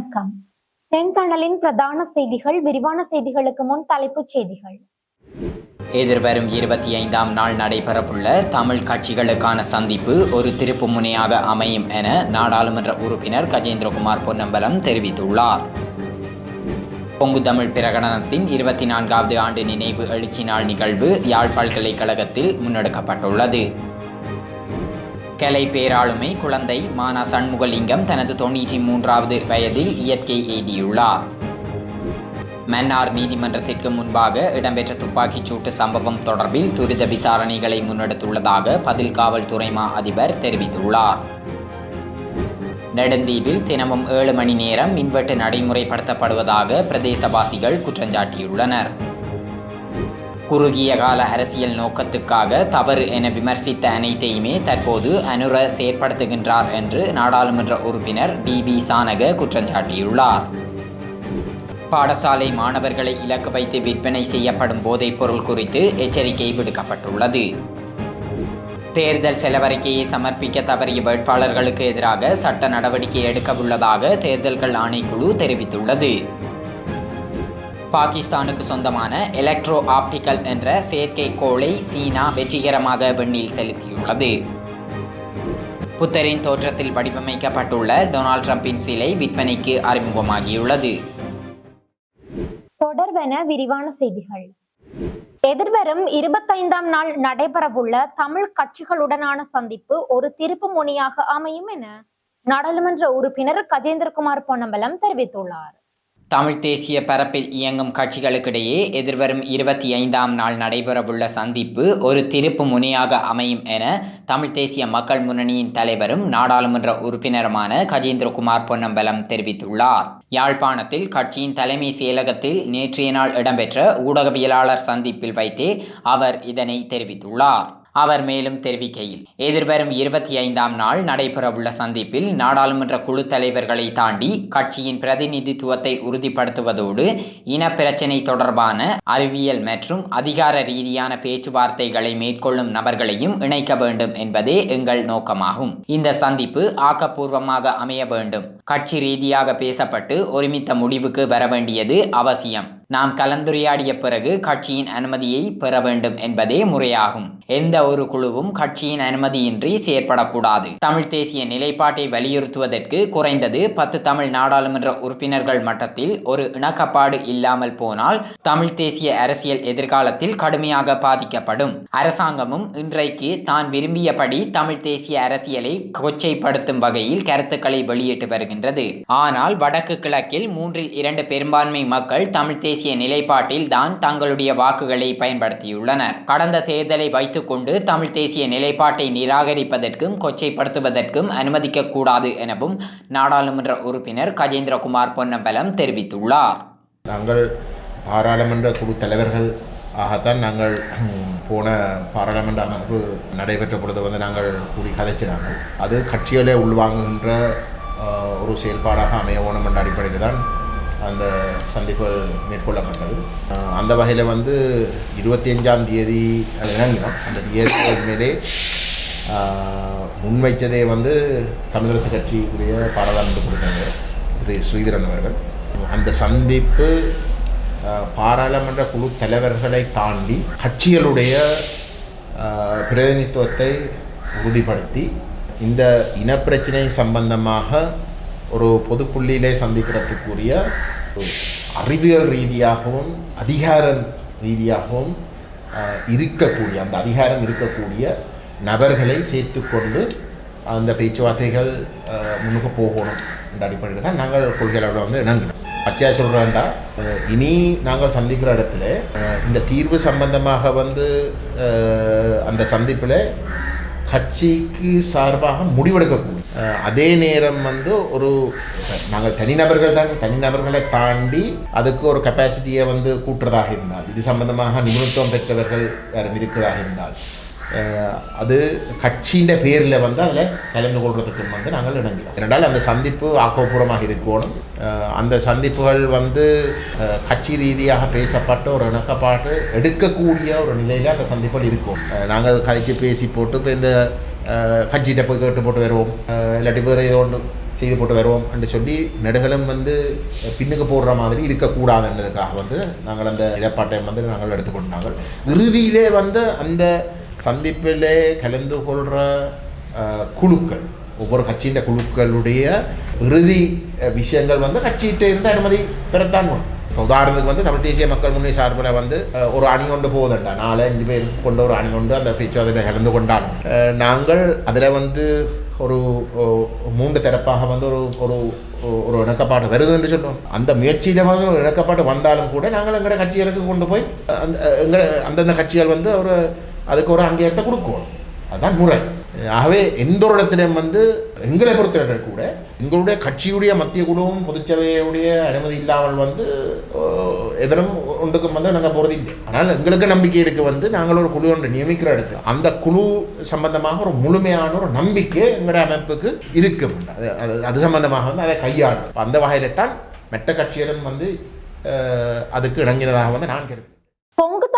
வணக்கம். செந்தணலின் பிரதான செய்திகள் விரிவான செய்திகளுக்கு முன் தலைப்புச் செய்திகள். எதிர்வரும் இருபத்தி ஐந்தாம் நாள் நடைபெறவுள்ள தமிழ் கட்சிகளுக்கான சந்திப்பு ஒரு திருப்பு முனையாக அமையும் என நாடாளுமன்ற உறுப்பினர் கஜேந்திரகுமார் பொன்னம்பலம் தெரிவித்துள்ளார். பொங்கு தமிழ் பிரகடனத்தின் இருபத்தி நான்காவது ஆண்டு நினைவு எழுச்சி நாள் நிகழ்வு யாழ் பல்கலைக்கழகத்தில் முன்னெடுக்கப்பட்டுள்ளது. கலை பேராளுமை குழந்தை மானா சண்முகலிங்கம் தனது தொண்ணூற்றி மூன்றாவது வயதில் இயற்கை எய்தியுள்ளார் மன்னார் நீதிமன்றத்திற்கு முன்பாக இடம்பெற்ற துப்பாக்கிச் சூட்டு சம்பவம் தொடர்பில் துரித விசாரணைகளை முன்னெடுத்துள்ளதாக பதில் காவல்துறை மா அதிபர் தெரிவித்துள்ளார். நெடுந்தீவில் தினமும் ஏழு மணி நேரம் மின்வெட்டு நடைமுறைப்படுத்தப்படுவதாக பிரதேசவாசிகள் குற்றஞ்சாட்டியுள்ளனர். குறுகிய கால அரசியல் நோக்கத்துக்காக தவறு என விமர்சித்த அனைத்தையுமே தற்போது அனுர செயற்படுத்துகின்றார் என்று நாடாளுமன்ற உறுப்பினர் டி வி சானக குற்றஞ்சாட்டியுள்ளார் பாடசாலை மாணவர்களை இலக்கு வைத்து விற்பனை செய்யப்படும் போதைப்பொருள் குறித்து எச்சரிக்கை விடுக்கப்பட்டுள்ளது. தேர்தல் செலவறிக்கையை சமர்ப்பிக்க தவறிய வேட்பாளர்களுக்கு எதிராக சட்ட நடவடிக்கை எடுக்கவுள்ளதாக தேர்தல்கள் ஆணைக்குழு தெரிவித்துள்ளது. பாகிஸ்தானுக்கு சொந்தமான எலக்ட்ரோ ஆப்டிக்கல் என்ற செயற்கைக்கோளை சீனா வெற்றிகரமாக விண்ணில் செலுத்தியுள்ளது. புத்தரின் தோற்றத்தில் வடிவமைக்கப்பட்டுள்ள டொனால்ட் ட்ரம்பின் சிலை விற்பனைக்கு அறிமுகமாகியுள்ளது. தொடர்வென விரிவான செய்திகள். எதிர்வரும் இருபத்தைந்தாம் நாள் நடைபெறவுள்ள தமிழ் கட்சிகளுடனான சந்திப்பு ஒரு திருப்பு முனையாக அமையும் என நாடாளுமன்ற உறுப்பினர் கஜேந்திரகுமார் பொன்னம்பலம் தெரிவித்துள்ளார். தமிழ் தேசிய பரப்பில் இயங்கும் கட்சிகளுக்கிடையே எதிர்வரும் இருபத்தி ஐந்தாம் நாள் நடைபெறவுள்ள சந்திப்பு ஒரு திருப்பு முனையாக அமையும் என தமிழ் தேசிய மக்கள் முன்னணியின் தலைவரும் நாடாளுமன்ற உறுப்பினருமான கஜேந்திரகுமார் பொன்னம்பலம் தெரிவித்துள்ளார். யாழ்ப்பாணத்தில் கட்சியின் தலைமை செயலகத்தில் நேற்றைய நாள் இடம்பெற்ற ஊடகவியலாளர் சந்திப்பில் வைத்தே அவர் இதனை தெரிவித்துள்ளார். அவர் மேலும் தெரிவிக்கையில் எதிர்வரும் இருபத்தி ஐந்தாம் நாள் நடைபெறவுள்ள சந்திப்பில் நாடாளுமன்ற குழு தலைவர்களை தாண்டி கட்சியின் பிரதிநிதித்துவத்தை உறுதிப்படுத்துவதோடு இன பிரச்சினை தொடர்பான அறிவியல் மற்றும் அதிகார ரீதியான பேச்சுவார்த்தைகளை மேற்கொள்ளும் நபர்களையும் இணைக்க வேண்டும் என்பதே எங்கள் நோக்கமாகும். இந்த சந்திப்பு ஆக்கப்பூர்வமாக அமைய வேண்டும். கட்சி ரீதியாக பேசப்பட்டு ஒருமித்த முடிவுக்கு வர வேண்டியது அவசியம். நாம் கலந்துரையாடிய பிறகு கட்சியின் அனுமதியை பெற வேண்டும் என்பதே முறையாகும். எந்த ஒரு குழுவும் கட்சியின் அனுமதியின்றி செயற்படக்கூடாது. தமிழ் தேசிய நிலைப்பாட்டை வலியுறுத்துவதற்கு குறைந்தது பத்து தமிழ் நாடாளுமன்ற உறுப்பினர்கள் மட்டத்தில் ஒரு இணக்கப்பாடு இல்லாமல் போனால் தமிழ் தேசிய அரசியல் எதிர்காலத்தில் கடுமையாக பாதிக்கப்படும். அரசாங்கமும் இன்றைக்கு தான் விரும்பியபடி தமிழ் தேசிய அரசியலை கொச்சைப்படுத்தும் வகையில் கருத்துக்களை வெளியிட்டு வருகின்றது. ஆனால் வடக்கு கிழக்கில் மூன்றில் இரண்டு பெரும்பான்மை மக்கள் தமிழ் தேசிய நிலைப்பாட்டில் தான் தங்களுடைய வாக்குகளை பயன்படுத்தியுள்ளனர். கடந்த தேர்தலை வைத்துக்கொண்டு தமிழ் தேசிய நிலைப்பாட்டை நிராகரிப்பதற்கும் கொச்சைப்படுத்துவதற்கும் அனுமதிக்கக்கூடாது எனவும் நாடாளுமன்ற உறுப்பினர் கஜேந்திரகுமார் பொன்னம்பலம் தெரிவித்துள்ளார். நாங்கள் பாராளுமன்ற குழு தலைவர்கள் ஆகத்தான் நாங்கள் போன பாராளுமன்ற அமைப்பு நடைபெற்ற பொழுது வந்து நாங்கள் கூடி கதைச்சினாங்க அது கட்சிகளை உள்வாங்குகின்ற ஒரு செயல்பாடாக அமைய வேணும் என்ற அடிப்படையில் தான் அந்த சந்திப்பு மேற்கொள்ளப்பட்டது. அந்த வகையில் வந்து இருபத்தி அஞ்சாம் தேதி இறங்கினோம். அந்த தேதிகள் மேலே முன்வைத்ததே வந்து தமிழரசு கட்சிக்குரிய பாராளுமன்ற கொடுத்தாங்க திரு ஸ்ரீதரன் அவர்கள். அந்த சந்திப்பு பாராளுமன்ற குழு தலைவர்களை தாண்டி கட்சிகளுடைய பிரதிநிதித்துவத்தை உறுதிப்படுத்தி இந்த இனப்பிரச்சனை சம்பந்தமாக ஒரு பொதுப்புள்ளியிலே சந்திக்கிறதுக்குரிய ஒரு அறிவியல் ரீதியாகவும் அதிகாரம் ரீதியாகவும் இருக்கக்கூடிய அந்த அதிகாரம் இருக்கக்கூடிய நபர்களை சேர்த்துக்கொண்டு அந்த பேச்சுவார்த்தைகள் முன்னுக்கு போகணும் என்ற அடிப்படையில் தான் நாங்கள் கொள்கைகளோட வந்து இணங்கினோம். பச்சையாக சொல்கிறேன்டா இனி நாங்கள் சந்திக்கிற இடத்துல இந்த தீர்வு சம்பந்தமாக வந்து அந்த சந்திப்பில் கட்சிக்கு சார்பாக முடிவெடுக்கக்கூடிய அதே நேரம் வந்து ஒரு நாங்கள் தனிநபர்கள் தான் தனிநபர்களை தாண்டி அதுக்கு ஒரு கெப்பாசிட்டியை வந்து கூட்டுறதாக இருந்தால் இது சம்பந்தமாக நிபுணத்துவம் பெற்றவர்கள் யாரும் இருக்கிறதாக இருந்தால் அது கட்சியின் பேரில் வந்து அதில் கலந்து கொள்வதுக்கும் வந்து நாங்கள் இணங்கினோம் ஏனென்றால் அந்த சந்திப்பு ஆக்கப்பூர்வமாக இருக்கணும். அந்த சந்திப்புகள் வந்து கட்சி ரீதியாக பேசப்பட்ட ஒரு இணக்கப்பாட்டு எடுக்கக்கூடிய ஒரு நிலையில் அந்த சந்திப்புகள் இருக்கும். நாங்கள் கழித்து பேசி போட்டு இப்போ இந்த கட்சிகிட்ட போய் கேட்டு போட்டு வருவோம் இல்லாட்டி வேறு ஏதோ ஒன்று செய்து போட்டு வருவோம் என்று சொல்லி நெடுகளும் வந்து பின்னுக்கு போடுற மாதிரி இருக்கக்கூடாதுன்றதுக்காக வந்து நாங்கள் அந்த இடப்பாட்டை வந்து நாங்கள் எடுத்துக்கொண்டாங்க இறுதியிலே வந்து அந்த சந்திப்பிலே கலந்து கொள்கிற குழுக்கள் ஒவ்வொரு கட்சியின் குழுக்களுடைய இறுதி விஷயங்கள் வந்து கட்சியிட்ட இருந்து அனுமதி பெறத்தான் வேணும் இப்போ உதாரணத்துக்கு வந்து தமிழ் தேசிய மக்கள் முன்னணி சார்பில் வந்து ஒரு அணி கொண்டு போகுதுண்டா நாலு அஞ்சு பேர் கொண்ட ஒரு அணி கொண்டு அந்த பேச்சுவார்த்தையில் கலந்து கொண்டாலும் நாங்கள் அதில் வந்து ஒரு மூன்று தரப்பாக வந்து ஒரு ஒரு ஒரு இணக்கப்பாடு வருது என்று சொல்லுவோம் அந்த முயற்சியில வந்து ஒரு இணக்கப்பாடு வந்தாலும் கூட நாங்கள் எங்களோட கட்சிகளுக்கு கொண்டு போய் அந்த எங்களை அந்தந்த கட்சிகள் வந்து ஒரு அதுக்கு ஒரு அங்கீகாரத்தை கொடுக்குவோம் அதுதான் முறை ஆகவே எந்த ஒரு இடத்திலும் வந்து எங்களை பொறுத்தவர்கள் கூட எங்களுடைய கட்சியுடைய மத்திய குழுவும் பொதுச்சபையுடைய அனுமதி இல்லாமல் வந்து எதனும் எவரும் ஒன்றுக்கும் வந்து நாங்கள் போகிறது இல்லை ஆனால் எங்களுக்கு நம்பிக்கை இருக்குது வந்து நாங்கள் ஒரு குழு ஒன்று நியமிக்கிற இடத்து அந்த குழு சம்பந்தமாக ஒரு முழுமையான ஒரு நம்பிக்கை எங்களுடைய அமைப்புக்கு இருக்கும் அது அது அது சம்பந்தமாக வந்து அதை கையாளும். அந்த வகையில தான் மெட்ட கட்சிகளும் வந்து அதுக்கு இணங்கினதாக வந்து நான் கருது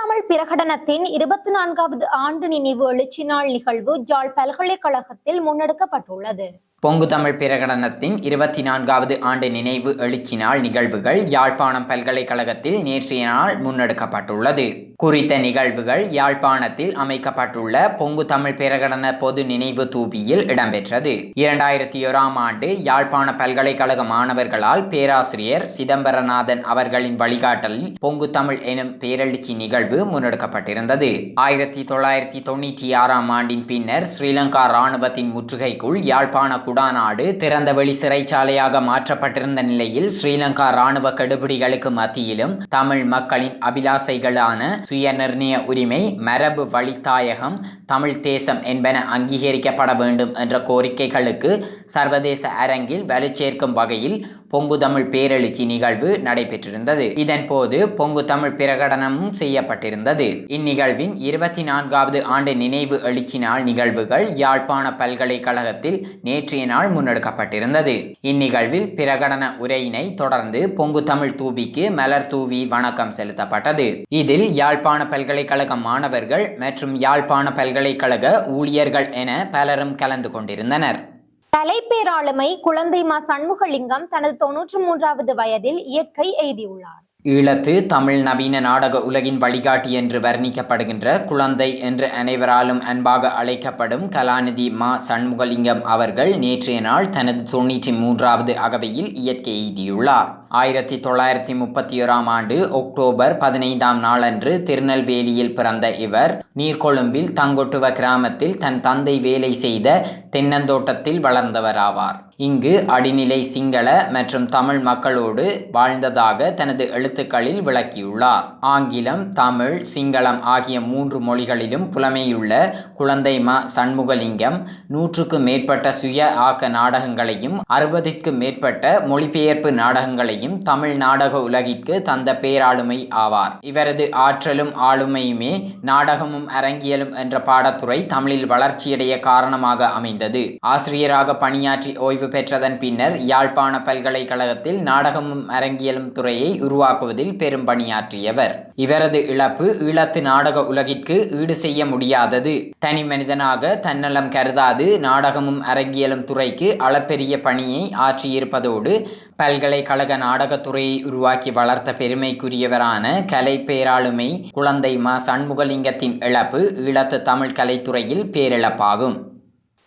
தமிழ் பிரகடனத்தின் இருபத்தி நான்காவது ஆண்டு நினைவு எழுச்சி நாள் நிகழ்வு ஜாழ் பல்கலைக்கழகத்தில் முன்னெடுக்கப்பட்டுள்ளது. பொங்கு தமிழ் பிரகடனத்தின் இருபத்தி நான்காவது ஆண்டு நினைவு எழுச்சி நாள் நிகழ்வுகள் யாழ்ப்பாணம் பல்கலைக்கழகத்தில் நேற்றைய நாள் முன்னெடுக்கப்பட்டுள்ளது. குறித்த நிகழ்வுகள் யாழ்ப்பாணத்தில் அமைக்கப்பட்டுள்ள பொங்கு தமிழ் பிரகடன பொது நினைவு தூபியில் இடம்பெற்றது. இரண்டாயிரத்தி ஓராம் ஆண்டு யாழ்ப்பாண பல்கலைக்கழக மாணவர்களால் பேராசிரியர் சிதம்பரநாதன் அவர்களின் வழிகாட்டலில் பொங்கு தமிழ் எனும் பேரெழுச்சி நிகழ்வு முன்னெடுக்கப்பட்டிருந்தது. ஆயிரத்தி தொள்ளாயிரத்தி தொண்ணூற்றி ஆறாம் ஆண்டின் பின்னர் ஸ்ரீலங்கா இராணுவத்தின் முற்றுகைக்குள் யாழ்ப்பாண குடாநாடு திறந்தவெளி சிறைச்சாலையாக மாற்றப்பட்டிருந்த நிலையில் ஸ்ரீலங்கா இராணுவ கெடுபிடிகளுக்கு மத்தியிலும் தமிழ் மக்களின் அபிலாசைகளான சுயநிர்ணய உரிமை மரபு வழித்தாயகம் தமிழ் தேசம் என்பன அங்கீகரிக்கப்பட வேண்டும் என்ற கோரிக்கைகளுக்கு சர்வதேச அரங்கில் வலுச்சேர்க்கும் வகையில் பொங்கு தமிழ் பேரெழுச்சி நிகழ்வு நடைபெற்றிருந்தது. இதன் போது பொங்கு தமிழ் பிரகடனமும் செய்யப்பட்டிருந்தது. இந்நிகழ்வின் இருபத்தி நான்காவது ஆண்டு நினைவு எழுச்சி நாள் நிகழ்வுகள் யாழ்ப்பாண பல்கலைக்கழகத்தில் நேற்றைய நாள் முன்னெடுக்கப்பட்டிருந்தது. இந்நிகழ்வில் பிரகடன உரையினை தொடர்ந்து பொங்கு தமிழ் தூபிக்கு மலர் தூவி வணக்கம் செலுத்தப்பட்டது. இதில் யாழ்ப்பாண பல்கலைக்கழக மாணவர்கள் மற்றும் யாழ்ப்பாண பல்கலைக்கழக ஊழியர்கள் என பலரும் கலந்து கொண்டிருந்தனர். தலைப்பேராளுமை குழந்தை மா சண்முகலிங்கம் தனது தொன்னூற்று மூன்றாவது வயதில் இயற்கை எய்தியுள்ளார் ஈழத்து தமிழ் நவீன நாடக உலகின் வழிகாட்டி என்று வர்ணிக்கப்படுகின்ற குழந்தை என்று அனைவராலும் அன்பாக அழைக்கப்படும் கலாநிதி மா சண்முகலிங்கம் அவர்கள் நேற்றைய நாள் தனது தொண்ணூற்றி மூன்றாவது அகவையில் இயற்கை எய்தியுள்ளார் ஆயிரத்தி தொள்ளாயிரத்தி முப்பத்தி ஓராம் ஆண்டு அக்டோபர் பதினைந்தாம் நாளன்று திருநெல்வேலியில் பிறந்த இவர் நீர்கொழும்பில் தங்கொட்டுவ கிராமத்தில் தன் தந்தை வேலை செய்த தென்னந்தோட்டத்தில் வளர்ந்தவராவார். இங்கு அடிநிலை சிங்கள மற்றும் தமிழ் மக்களோடு வாழ்ந்ததாக தனது எழுத்துக்களில் விளக்கியுள்ளார். ஆங்கிலம் தமிழ் சிங்களம் ஆகிய மூன்று மொழிகளிலும் புலமையுள்ள குழந்தை ம சண்முகலிங்கம் நூற்றுக்கு மேற்பட்ட சுய ஆக்க நாடகங்களையும் அறுபதிற்கு மேற்பட்ட மொழிபெயர்ப்பு நாடகங்களையும் தமிழ் நாடக உலகிற்கு தந்த பேராளுமை ஆவார். இவரது ஆற்றலும் ஆளுமையுமே நாடகமும் அரங்கியலும் என்ற பாடத்துறை தமிழில் வளர்ச்சியடைய காரணமாக அமைந்தது. ஆசிரியராக பணியாற்றி ஓய்வு பெற்றதன் பின்னர் யாழ்ப்பாண பல்கலைக்கழகத்தில் நாடகமும் அரங்கியலும் துறையை உருவாக்குவதில் பெரும் பணியாற்றியவர். இவரது இழப்பு ஈழத்து நாடக உலகிற்கு ஈடு செய்ய முடியாதது. தனி மனிதனாக தன்னலம் கருதாது நாடகமும் அரங்கியலும் துறைக்கு அளப்பெரிய பணியை ஆற்றியிருப்பதோடு பல்கலைக்கழக நாடகத்துறையை உருவாக்கி வளர்த்த பெருமைக்குரியவரான கலை பேராளுமை குழந்தை மா சண்முகலிங்கத்தின் இழப்பு ஈழத்து தமிழ் கலைத்துறையில் பேரிழப்பாகும்.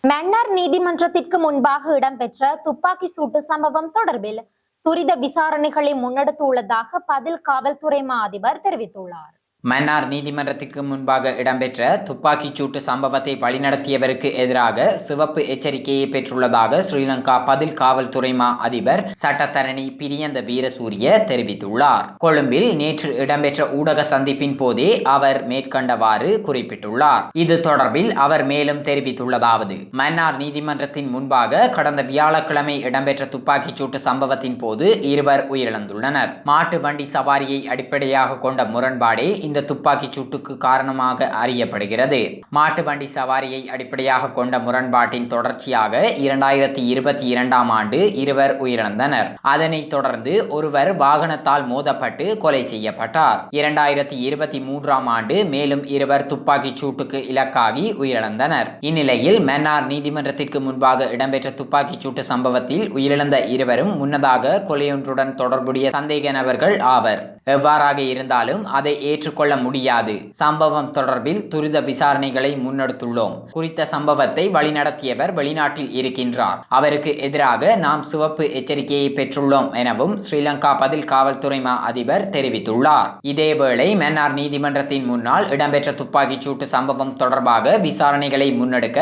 மன்னார் நீதிமன்றத்திற்கு முன்பாக இடம்பெற்ற துப்பாக்கி சூட்டு சம்பவம் தொடர்பில் துரித விசாரணைகளை முன்னெடுத்துள்ளதாக பதில் காவல்துறை மா அதிபர் தெரிவித்துள்ளார். மன்னார் நீதிமன்றத்திற்கு முன்பாக இடம்பெற்ற துப்பாக்கிச் சூட்டு சம்பவத்தை வழிநடத்தியவருக்கு எதிராக சிவப்பு எச்சரிக்கையை பெற்றுள்ளதாக ஸ்ரீலங்கா பதில் காவல்துறை மா அதிபர் சட்டத்தரணி பிரியந்த வீரசூரிய தெரிவித்துள்ளார். கொழும்பில் நேற்று இடம்பெற்ற ஊடக சந்திப்பின் போதே அவர் மேற்கண்டவாறு குறிப்பிட்டுள்ளார். இது தொடர்பில் அவர் மேலும் தெரிவித்துள்ளதாவது மன்னார் நீதிமன்றத்தின் முன்பாக கடந்த வியாழக்கிழமை இடம்பெற்ற துப்பாக்கிச் சூட்டு சம்பவத்தின் போது இருவர் உயிரிழந்துள்ளனர். மாட்டு வண்டி சவாரியை அடிப்படையாக கொண்ட முரண்பாடே இந்த துப்பாக்கிச் சூட்டுக்கு காரணமாக அறியப்படுகிறது. மாட்டு வண்டி சவாரியை அடிப்படையாக கொண்ட முரண்பாட்டின் தொடர்ச்சியாக இரண்டாயிரத்தி இருபத்தி இரண்டாம் ஆண்டு இருவர் உயிரிழந்தனர். அதனைத் தொடர்ந்து ஒருவர் வாகனத்தால் மோதப்பட்டு கொலை செய்யப்பட்டார். இரண்டாயிரத்தி இருபத்தி மூன்றாம் ஆண்டு மேலும் இருவர் துப்பாக்கிச் சூட்டுக்கு இலக்காகி உயிரிழந்தனர். இந்நிலையில் மன்னார் நீதிமன்றத்திற்கு முன்பாக இடம்பெற்ற துப்பாக்கிச் சூட்டு சம்பவத்தில் உயிரிழந்த இருவரும் முன்னதாக கொலையொன்றுடன் தொடர்புடைய சந்தேக நபர்கள் ஆவர். எவ்வாறாக இருந்தாலும் அதை ஏற்றுக்கொள்ள முடியாது. சம்பவம் தொடர்பில் துரித விசாரணைகளை முன்னெடுத்துள்ளோம். குறித்த சம்பவத்தை வழிநடத்தியவர் வெளிநாட்டில் இருக்கின்றார். அவருக்கு எதிராக நாம் சிவப்பு எச்சரிக்கையை பெற்றுள்ளோம் எனவும் ஸ்ரீலங்கா பதில் காவல்துறை மா அதிபர் தெரிவித்துள்ளார். இதேவேளை மன்னார் நீதிமன்றத்தின் முன்னால் இடம்பெற்ற துப்பாக்கிச் சூட்டு சம்பவம் தொடர்பாக விசாரணைகளை முன்னெடுக்க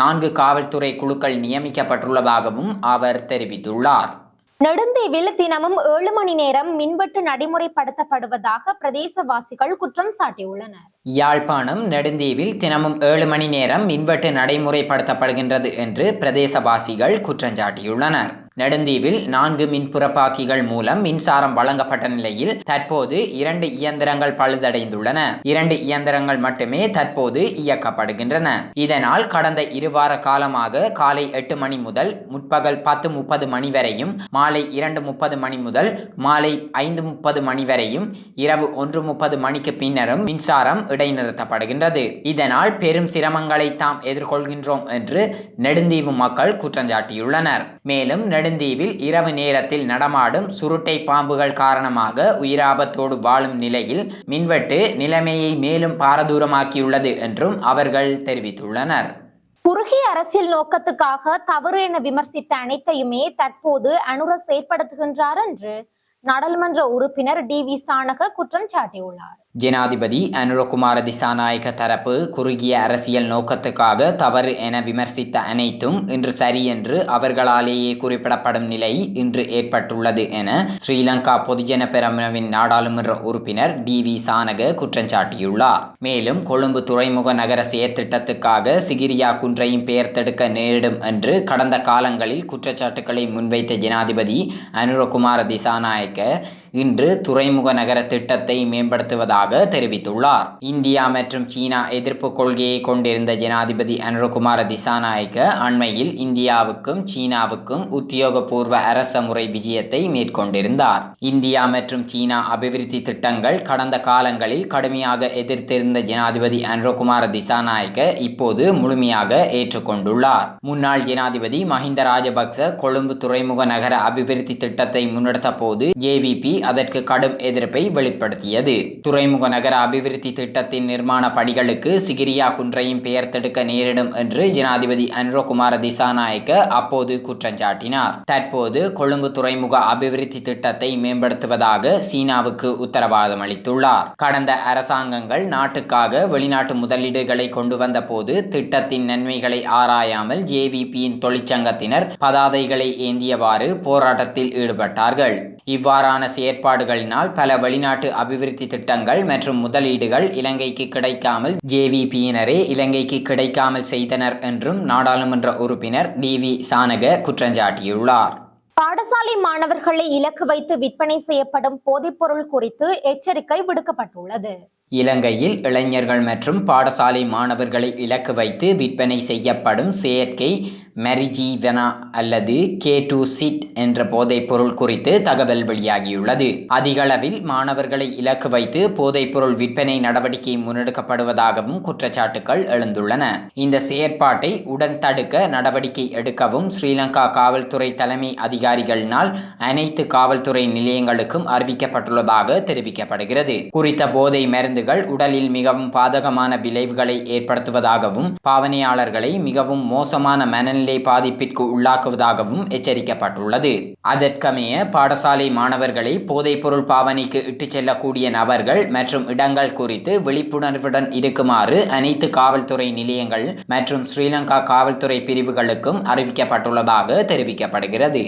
நான்கு காவல்துறை குழுக்கள் நியமிக்கப்பட்டுள்ளதாகவும் அவர் தெரிவித்துள்ளார். நெடுந்தீவில் தினமும் ஏழு மணி நேரம் மின்வெட்டு நடைமுறைப்படுத்தப்படுவதாக பிரதேசவாசிகள் குற்றம் சாட்டியுள்ளனர். யாழ்ப்பாணம் நெடுந்தீவில் தினமும் ஏழு மணி நேரம் மின்வெட்டு நடைமுறைப்படுத்தப்படுகின்றது என்று பிரதேசவாசிகள் குற்றஞ்சாட்டியுள்ளனர் நெடுந்தீவில் நான்கு மின் புறப்பாக்கிகள் மூலம் மின்சாரம் வழங்கப்பட்ட நிலையில் தற்போது இரண்டு இயந்திரங்கள் பழுதடைந்துள்ளன. இரண்டு இயந்திரங்கள் மட்டுமே தற்போது இயக்கப்படுகின்றன. இதனால் கடந்த இருவார காலமாக காலை எட்டு மணி முதல் முற்பகல் பத்து முப்பது மணி வரையும் மாலை இரண்டு முப்பது மணி முதல் மாலை ஐந்து முப்பது மணி வரையும் இரவு ஒன்று முப்பது மணிக்கு பின்னரும் மின்சாரம் இடைநிறுத்தப்படுகின்றது. இதனால் பெரும் சிரமங்களை தாம் எதிர்கொள்கின்றோம் என்று நெடுந்தீவு மக்கள் குற்றஞ்சாட்டியுள்ளனர். மேலும் நெடுந்தீவில் இரவு நேரத்தில் நடமாடும் சுருட்டை பாம்புகள் காரணமாக உயிராபத்தோடு வாழும் நிலையில் மின்வெட்டு நிலைமையை மேலும் பாரதூரமாக்கியுள்ளது என்றும் அவர்கள் தெரிவித்துள்ளனர். குறுகிய அரசியல் நோக்கத்துக்காக தவறு என விமர்சித்த அனைத்தையுமே தற்போது அனுர செயற்படுத்துகின்றார் என்று நாடாளுமன்ற உறுப்பினர் டி வி சாணக குற்றம் சாட்டியுள்ளார். ஜனாதிபதி அனுரகுமார திசாநாயக தரப்பு குறுகிய அரசியல் நோக்கத்துக்காக தவறு என விமர்சித்த அனைத்தும் இன்று சரி என்று அவர்களாலேயே குறிப்பிடப்படும் நிலை இன்று ஏற்பட்டுள்ளது என ஸ்ரீலங்கா பொதுஜன பெரமுனவின் நாடாளுமன்ற உறுப்பினர் டி வி சானக குற்றஞ்சாட்டியுள்ளார் மேலும் கொழும்பு துறைமுக நகர செயற்திட்டத்துக்காக சிகிரியா குன்றையும் பெயர்த்தெடுக்க நேரிடும் என்று கடந்த காலங்களில் குற்றச்சாட்டுக்களை முன்வைத்த ஜனாதிபதி அனுரகுமார திசாநாயக்க இன்று துறைமுக நகர திட்டத்தை மேம்படுத்துவதாக இருப்பதாக தெரிவித்துள்ளார். இந்தியா மற்றும் சீனா எதிர்ப்பு கொள்கையை கொண்டிருந்த ஜனாதிபதி அனுரகுமார திசாநாயக்க அண்மையில் இந்தியாவுக்கும் சீனாவுக்கும் உத்தியோகபூர்வ அரச முறை விஜயத்தை மேற்கொண்டிருந்தார். இந்தியா மற்றும் சீனா அபிவிருத்தி திட்டங்கள் கடந்த காலங்களில் கடுமையாக எதிர்த்திருந்த ஜனாதிபதி அனுரகுமார திசாநாயக்க இப்போது முழுமையாக ஏற்றுக்கொண்டுள்ளார். முன்னாள் ஜனாதிபதி மஹிந்த ராஜபக்ச கொழும்பு துறைமுக நகர அபிவிருத்தி திட்டத்தை முன்னெடுத்த போது ஜேவிபி அதற்கு கடும் எதிர்ப்பை வெளிப்படுத்தியது. துறைமுக நகர அபிவிருத்தி திட்டத்தின் நிர்மாண பணிகளுக்கு சிகிரியா குன்றையும் பெயர்த்தெடுக்க நேரிடும் என்று ஜனாதிபதி அனுரகுமார திசாநாயக்க அப்போது குற்றஞ்சாட்டினார். தற்போது கொழும்பு துறைமுக அபிவிருத்தி திட்டத்தை மேம்படுத்துவதாக சீனாவுக்கு உத்தரவாதம் அளித்துள்ளார். கடந்த அரசாங்கங்கள் நாட்டுக்காக வெளிநாட்டு முதலீடுகளை கொண்டு வந்த போது திட்டத்தின் நன்மைகளை ஆராயாமல் ஜேவிபியின் தொழிற்சங்கத்தினர் பதாதைகளை ஏந்தியவாறு போராட்டத்தில் ஈடுபட்டார்கள். இவ்வாறான செயற்பாடுகளினால் பல வெளிநாட்டு அபிவிருத்தி திட்டங்கள் மற்றும் முதலீடுகள் இலங்கைக்கு கிடைக்காமல் ஜேவிபியினரே இலங்கைக்கு கிடைக்காமல் செய்தனர் என்றும் நாடாளுமன்ற உறுப்பினர் டி வி சானக குற்றஞ்சாட்டியுள்ளார் பாடசாலை மாணவர்களை இலக்கு வைத்து விற்பனை செய்யப்படும் போதைப்பொருள் குறித்து எச்சரிக்கை விடுக்கப்பட்டுள்ளது. இலங்கையில் இளைஞர்கள் மற்றும் பாடசாலை மாணவர்களை இலக்கு வைத்து விற்பனை செய்யப்படும் செயற்கை மெரிஜீவனா அல்லது கே டூ சிட் என்ற போதைப்பொருள் குறித்து தகவல் வெளியாகியுள்ளது. அதிகளவில் மாணவர்களை இலக்கு வைத்து போதைப்பொருள் விற்பனை நடவடிக்கை முன்னெடுக்கப்படுவதாகவும் குற்றச்சாட்டுகள் எழுந்துள்ளன. இந்த செயற்பாட்டை உடன் தடுக்க நடவடிக்கை எடுக்கவும் ஸ்ரீலங்கா காவல்துறை தலைமை அதிகாரிகளினால் அனைத்து காவல்துறை நிலையங்களுக்கும் அறிவிக்கப்பட்டுள்ளதாக தெரிவிக்கப்படுகிறது. குறித்த போதை மருந்து மருந்துகள் உடலில் மிகவும் பாதகமான விளைவுகளை ஏற்படுத்துவதாகவும் பாவனையாளர்களை மிகவும் மோசமான மனநிலை பாதிப்பிற்கு உள்ளாக்குவதாகவும் எச்சரிக்கப்பட்டுள்ளது. அதற்கமைய பாடசாலை மாணவர்களை போதைப்பொருள் பாவனைக்கு இட்டுச் செல்லக்கூடிய நபர்கள் மற்றும் இடங்கள் குறித்து விழிப்புணர்வுடன் இருக்குமாறு அனைத்து காவல்துறை நிலையங்கள் மற்றும் ஸ்ரீலங்கா காவல்துறை பிரிவுகளுக்கும் அறிவிக்கப்பட்டுள்ளதாக தெரிவிக்கப்படுகிறது.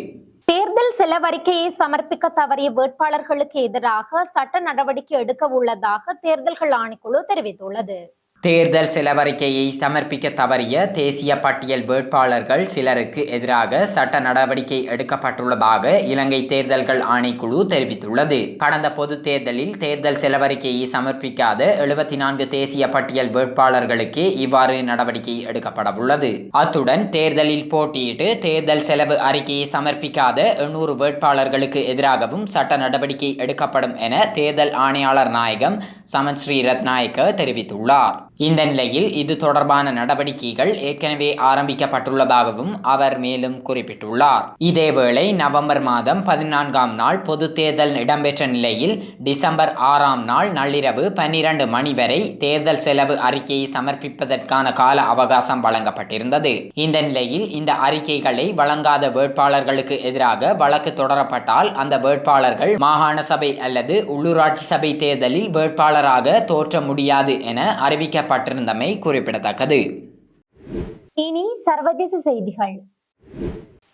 தேர்தல் செலவறிக்கையை சமர்ப்பிக்க தவறிய வேட்பாளர்களுக்கு எதிராக சட்ட நடவடிக்கை எடுக்க உள்ளதாக தேர்தல்கள் ஆணைக்குழு தெரிவித்துள்ளது. தேர்தல் செலவறிக்கையை சமர்ப்பிக்க தவறிய தேசிய பட்டியல் வேட்பாளர்கள் சிலருக்கு எதிராக சட்ட நடவடிக்கை எடுக்கப்பட்டுள்ளதாக இலங்கை தேர்தல்கள் ஆணைக்குழு தெரிவித்துள்ளது. கடந்த பொது தேர்தலில் தேர்தல் செலவறிக்கையை சமர்ப்பிக்காத எழுபத்தி நான்கு தேசிய பட்டியல் வேட்பாளர்களுக்கு இவ்வாறு நடவடிக்கை எடுக்கப்படவுள்ளது. அத்துடன் தேர்தலில் போட்டியிட்டு தேர்தல் செலவு அறிக்கையை சமர்ப்பிக்காத எண்ணூறு வேட்பாளர்களுக்கு எதிராகவும் சட்ட நடவடிக்கை எடுக்கப்படும் என தேர்தல் ஆணையாளர் நாயகம் சமன் ஸ்ரீ ரத்நாயக்க தெரிவித்துள்ளார். இந்த நிலையில் இது தொடர்பான நடவடிக்கைகள் ஏற்கனவே ஆரம்பிக்கப்பட்டுள்ளதாகவும் அவர் மேலும் குறிப்பிட்டுள்ளார். இதேவேளை நவம்பர் மாதம் பதினான்காம் நாள் பொது தேர்தல் இடம்பெற்ற நிலையில் டிசம்பர் ஆறாம் நாள் நள்ளிரவு பன்னிரண்டு மணி வரை தேர்தல் செலவு அறிக்கையை சமர்ப்பிப்பதற்கான கால அவகாசம் வழங்கப்பட்டிருந்தது. இந்த நிலையில் இந்த அறிக்கைகளை வழங்காத வேட்பாளர்களுக்கு எதிராக வழக்கு தொடரப்பட்டால் அந்த வேட்பாளர்கள் மாகாண சபை அல்லது உள்ளூராட்சி சபை தேர்தலில் வேட்பாளராக தோற்ற முடியாது என அறிவிக்க அறிவிக்கப்பட்டிருந்தமை குறிப்பிடத்தக்கது. இனி சர்வதேச செய்திகள்.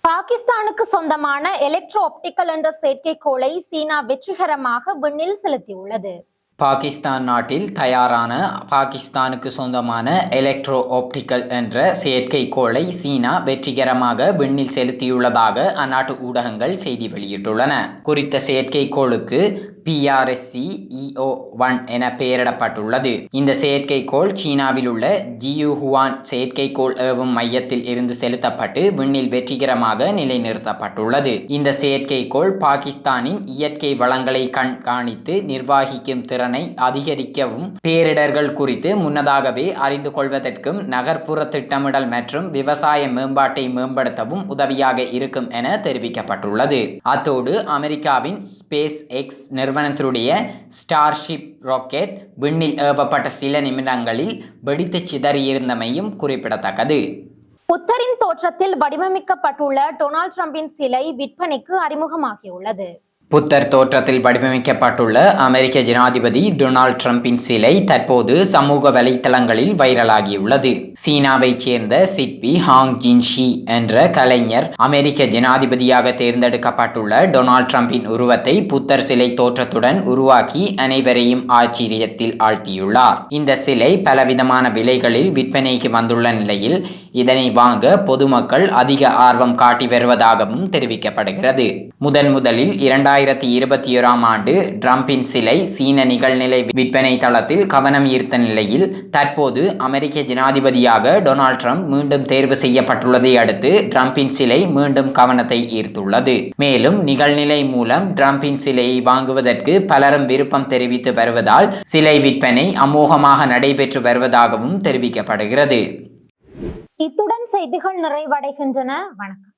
பாகிஸ்தானுக்கு சொந்தமான எலக்ட்ரோ ஆப்டிக்கல் என்ற செயற்கைக்கோளை சீனா வெற்றிகரமாக விண்ணில் செலுத்தியுள்ளது. பாகிஸ்தான் நாட்டில் தயாரான பாகிஸ்தானுக்கு சொந்தமான எலக்ட்ரோ ஆப்டிக்கல் என்ற செயற்கைக்கோளை சீனா வெற்றிகரமாக விண்ணில் செலுத்தியுள்ளதாக அந்நாட்டு ஊடகங்கள் செய்தி வெளியிட்டுள்ளன. குறித்த செயற்கைக்கோளுக்கு பிஆர்எஸ்சி இஓ ஒன் என பெயரிடப்பட்டுள்ளது. இந்த செயற்கைக்கோள் சீனாவில் உள்ள ஜியூஹுவான் செயற்கைக்கோள் ஏவும் மையத்தில் இருந்து செலுத்தப்பட்டு விண்ணில் வெற்றிகரமாக நிலைநிறுத்தப்பட்டுள்ளது. இந்த செயற்கைக்கோள் பாகிஸ்தானின் இயற்கை வளங்களை கண்காணித்து நிர்வகிக்கும் திறனை அதிகரிக்கவும் பேரிடர்கள் குறித்து முன்னதாகவே அறிந்து கொள்வதற்கும் நகர்ப்புற திட்டமிடல் மற்றும் விவசாய மேம்பாட்டை மேம்படுத்தவும் உதவியாக இருக்கும் என தெரிவிக்கப்பட்டுள்ளது. அத்தோடு அமெரிக்காவின் ஸ்பேஸ் எக்ஸ் நிறுவனத்தினுடைய ஸ்டார்ஷிப் ராக்கெட் விண்ணில் ஏவப்பட்ட சில நிமிடங்களில் வெடித்து சிதறியிருந்தமையும் குறிப்பிடத்தக்கது. புத்தரின் தோற்றத்தில் வடிவமைக்கப்பட்டுள்ள டொனால்ட் ட்ரம்பின் சிலை விற்பனைக்கு அறிமுகமாகியுள்ளது. புத்தர் தோற்றத்தில் வடிவமைக்கப்பட்டுள்ள அமெரிக்க ஜனாதிபதி டொனால்ட் ட்ரம்பின் சிலை தற்போது சமூக வலைத்தளங்களில் வைரலாகியுள்ளது. சீனாவைச் சேர்ந்த சிட்பி ஹாங் ஜின்ஷி என்ற கலைஞர் அமெரிக்க ஜனாதிபதியாக தேர்ந்தெடுக்கப்பட்டுள்ள டொனால்ட் ட்ரம்பின் உருவத்தை புத்தர் சிலை தோற்றத்துடன் உருவாக்கி அனைவரையும் ஆச்சரியத்தில் ஆழ்த்தியுள்ளார். இந்த சிலை பலவிதமான விலைகளில் விற்பனைக்கு வந்துள்ள நிலையில் இதனை வாங்க பொதுமக்கள் அதிக ஆர்வம் காட்டி வருவதாகவும் தெரிவிக்கப்படுகிறது. முதன் முதலில் இரண்டாயிரம் இரண்டாயிரத்தி இருபத்தி ஓராம் ஆண்டு ட்ரம்பின் சிலை சீன நிகழ்நிலை விற்பனை தளத்தில் கவனம் ஈர்த்த நிலையில் தற்போது அமெரிக்க ஜனாதிபதியாக டொனால்ட் ட்ரம்ப் மீண்டும் தேர்வு செய்யப்பட்டுள்ளதை அடுத்து ட்ரம்பின் சிலை மீண்டும் கவனத்தை ஈர்த்துள்ளது. மேலும் நிகழ்நிலை மூலம் ட்ரம்பின் சிலையை வாங்குவதற்கு பலரும் விருப்பம் தெரிவித்து வருவதால் சிலை விற்பனை அமோகமாக நடைபெற்று வருவதாகவும் தெரிவிக்கப்படுகிறது. இத்துடன் செய்திகள் நிறைவடைகின்றன. வணக்கம்.